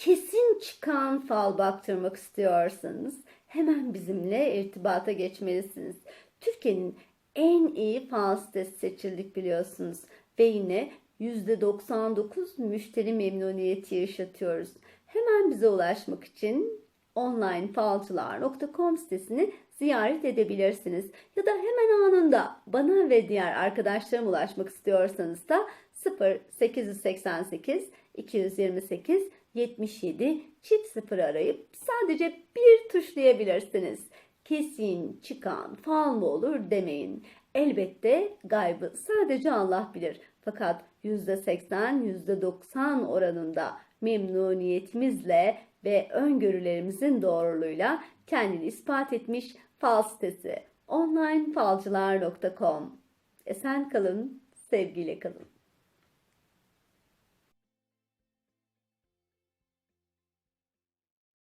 kesin çıkan fal baktırmak istiyorsanız hemen bizimle irtibata geçmelisiniz. Türkiye'nin en iyi fal sitesi seçildik biliyorsunuz ve yine %99 müşteri memnuniyeti yaşatıyoruz. Hemen bize ulaşmak için onlinefalcılar.com sitesini ziyaret edebilirsiniz. Ya da hemen anında bana ve diğer arkadaşlarıma ulaşmak istiyorsanız da 0888 228 77 çift sıfır arayıp sadece bir tuşlayabilirsiniz. Kesin çıkan fal mı olur demeyin. Elbette gaybı sadece Allah bilir. Fakat %80, %90 oranında memnuniyetimizle ve öngörülerimizin doğruluğuyla kendini ispat etmiş fal sitesi onlinefalcılar.com Esen kalın, sevgiyle kalın.